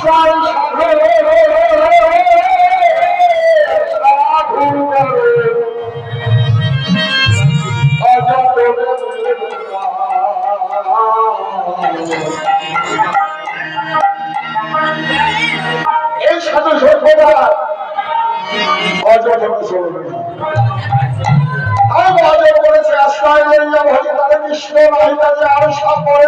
করে এই সাধু সভ্যতা আর মহাদেব বলেছে আশ্রয় কৃষ্ণ নাহিতা যে আর সব পরে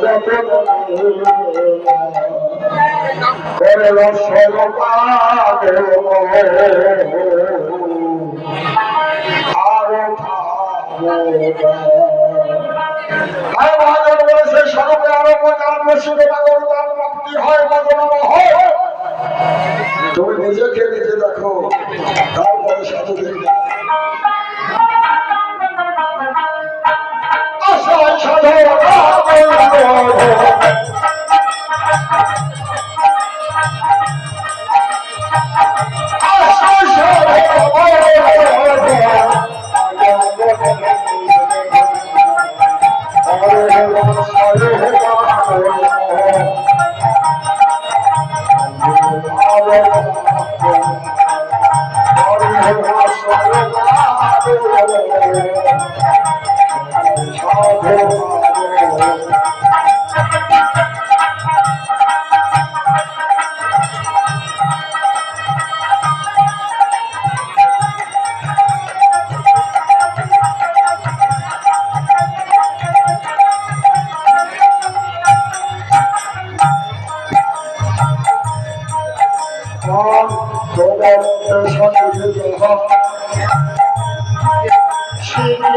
করে সর্বাগে আরও ভাই মহাজন বলেছে স্বরূপে আরম্ভ জানব শিবে বাগর তার প্রাপ্তি বদনাম হয় তুমি নিজেকে নিজে দেখো তারপরে আশায় সাধু Oh,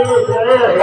¡Ay, ay, ay!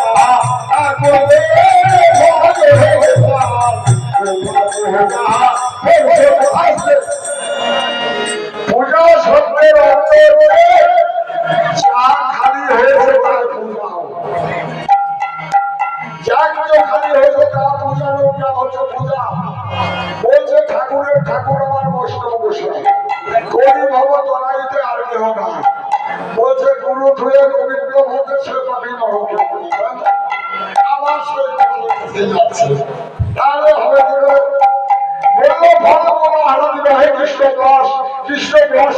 agora. কাছে যাচ্ছে তাহলে হবে? বলল ফল বলো আনন্দ বিবাহে কৃষ্ণ দাস কৃষ্ণ দাস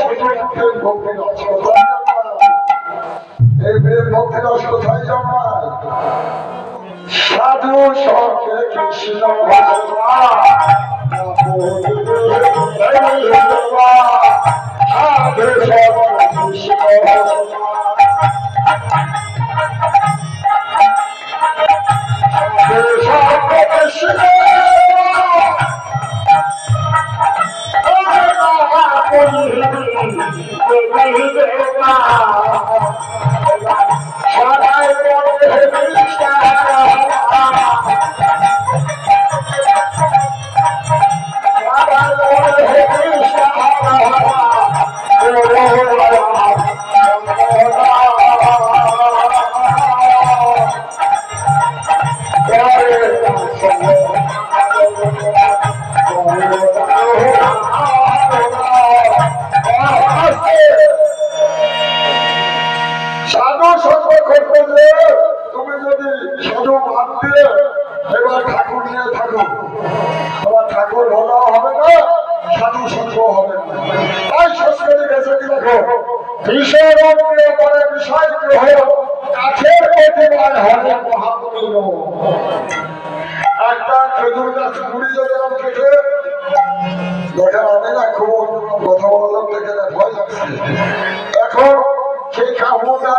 কোথায় সাধু সাধু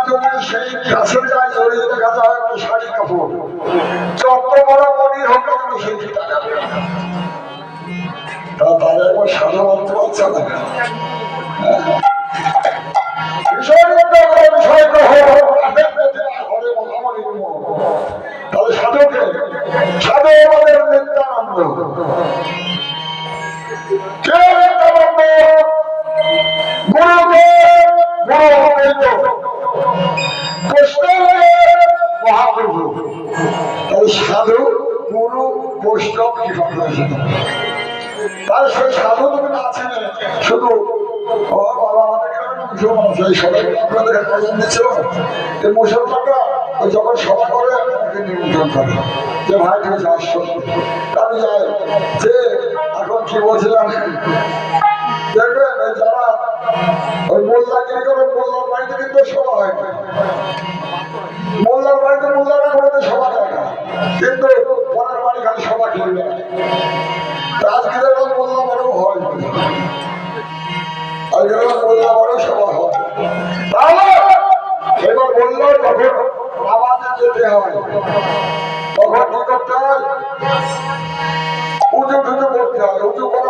যদি সেই গাছের গায়ে জড়িয়ে দেখা যায় একটা শাড়ি কাপড়। যত বড় মনি হোক না সেই টাকা তা তারা একবার সাদা মানতে পারছে না বিষয় মধ্যে কোনো বিষয় গ্রহ। কাঠের পেটে ঘরে মহামারী তাহলে সাধুকে সাধু আমাদের নিত্যানন্দ মহাপ্রভু তাহলে সাধু, গুরু, বৈষ্ণব কি কথা তার সেই সাধু তুমি আছেন। শুধু যখন সভা করে নিমন্ত্রণ করে। যে ভাই, তুমি আমি যাই। যে, এখন কি বলছিলাম? দেখবেন যারা ওই মোল্লাগিরি করে মোল্লার বাড়িতে কিন্তু সভা হয় মোল্লার বাড়িতে মোল্লারা করে সভা দেয় না। কিন্তু পরের বাড়ি খালি সভা হয়। হয়। নামাজে যেতে হয়, তখন কি হয়? উঁচু করতে হয়। উঁচু করা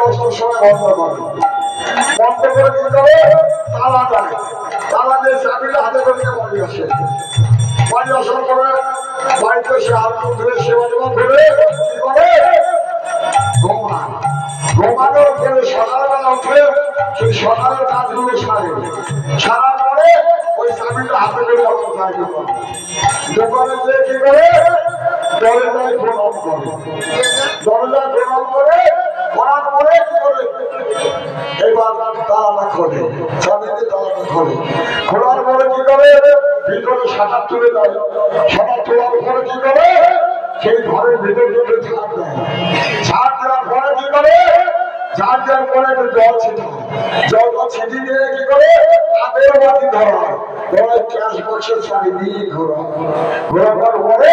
দশটার সময় বন্ধ করে। বন্ধ করে দিয়ে চাবিটা হাতে করে বাড়ি আসে। বাড়ি আসার পরে বাড়িতে সে হাত ধুয়ে সেবা টেবা করে সারে। ওই দোকানে কি করে? করে। দরজায় প্রণাম করে পরে করে খোলার পরে কি করে? ভিতরে সাঁতার তুলে দেয়। তোলার পরে কি করে? সেই ঘরের ভিতর ভিতরে ঝাড় দেয়। ঝাড় দেওয়ার পরে কি করে? দেওয়ার পরে একটু জল ছিটায় জলটা ছিটি দিয়ে কি করে? আগের বাতি ধরায়। ধরায় ক্যাশ বক্সের চারিদিকে ঘোরা ঘোরাবার পরে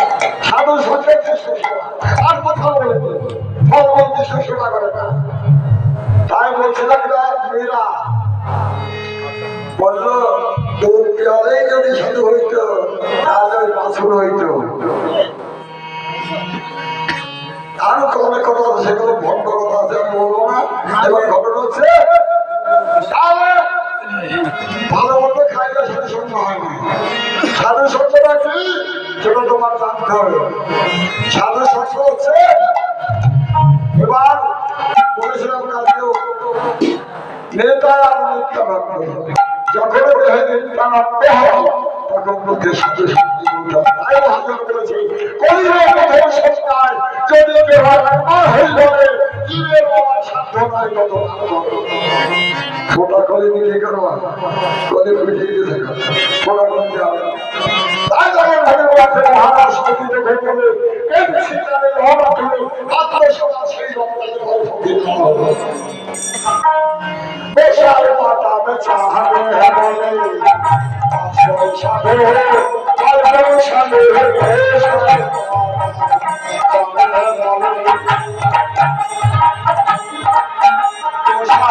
সঙ্গে কৃষ্ণ আর কোথাও ফল বল কৃষ্ণ করে না। তাই বলছিলাম মীরা। বলল দুধ পিয়ালেই যদি সাধু হইতো, তাহলে ওই বাছুর হইতো। আরও অনেক কথা আছে সেগুলো ভণ্ড কথা আছে, আমি বলব না। এবার ঘটনা হচ্ছে। এবার বলেছিলাম কালকেও নেতা যখন দেহে হয় তখন মধ্যে তাই হাজার করেছে কলির প্রথম সপ্তাহে যদি যাবে জীবের বাবার নাই তত ফোটা করে দিলে করবা করে ফুটিয়ে দিতে ফোটা করে দেওয়া তাই যখন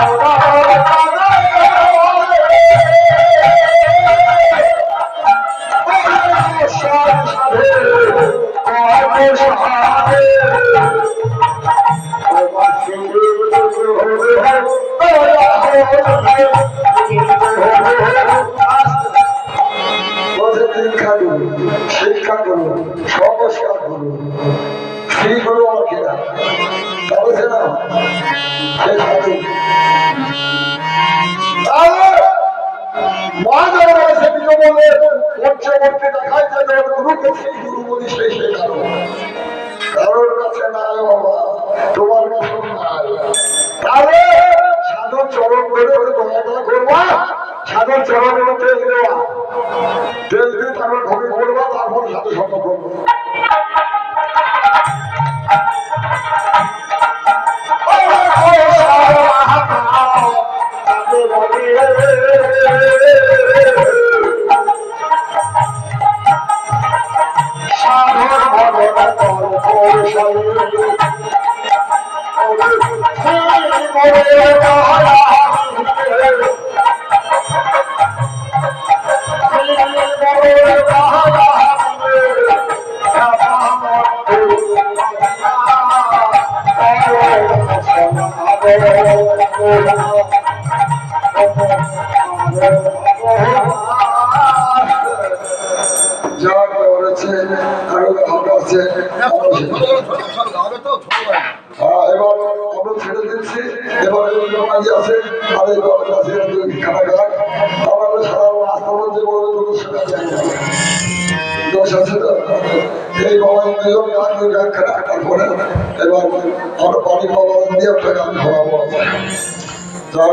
Ahora, পড়তে দেখায় যে তোর গুরুকে সেই গুরু বলি সেই শেখানো কারোর কাছে নাই বাবা তোমার কাছে নাই তাহলে সাধুর চরণ ধরে দয়াটা করবা সাধুর চরণের তেল দেওয়া তেল দিয়ে তারপর ঘরে করবা তারপর সাধু সঙ্গ করব যা করেছে আরও এবার ছেড়ে দিচ্ছি এবার আছে আর এই গল্প আছে কাটাঘাট তাহলে সারা চাই দোষ আছে তো এই বাবা গান গান এবার আমরা বাড়ির দিয়ে একটা গান খাওয়াবো তার